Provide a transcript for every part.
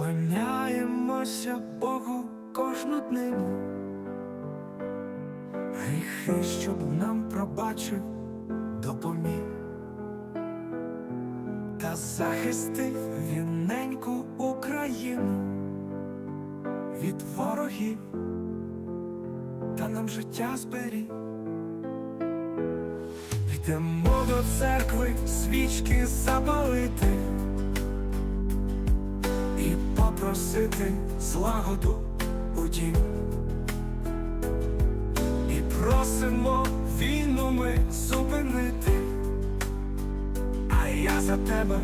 Поклоняємося Богу кожну днину, гріхи, щоб нам пробачив, допоміг, та захистив вінненьку Україну від ворогів, та нам життя зберіг. Йдемо до церкви, свічки запалити попросити злагоду у дім. І просимо війну ми зупинити, а я за тебе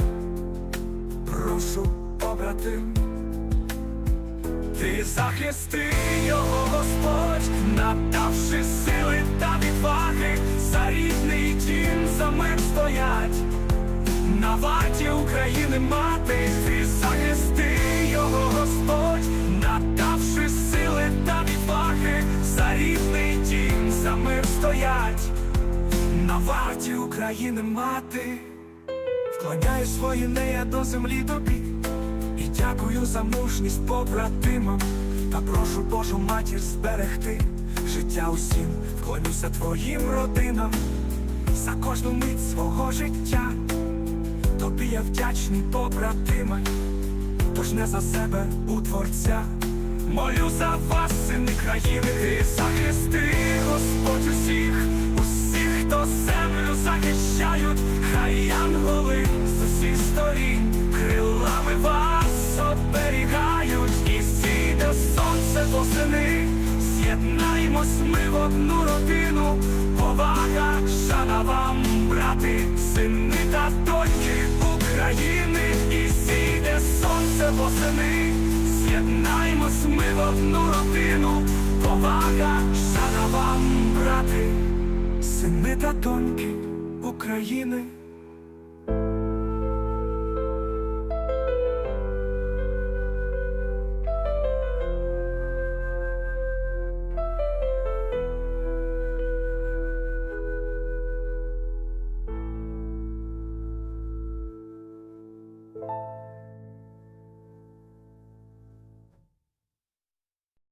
прошу, побратим. Ти захисти його, Господь, надавши сили та відваги, за рідний дім за мир стоять, на варті України мати, ти захисти його, Господь, надавши сили та відваги, за рідний дім за мир стоять, на варті України мати, вкладаю свої нея до землі тобі. І дякую за мужність побратимам Та прошу Божу матір зберегти життя усім, вклонюся твоїм родинам за кожну мить свого життя. Тобі я вдячний, побратиме, тож не за себе у творця. Молю за вас, сини країни, ти захисти, Господь усіх, усіх, хто землю захищають, хай янголи з усіх сторін крилами вас оберігають, і сіде сонце восени, з'єднаємось ми в одну родину, повага, шана вам, брати, сини та доньки України, і сонце восени, з'єднаймось ми в одну родину, повага, шана вам, брати, сини та доньки України.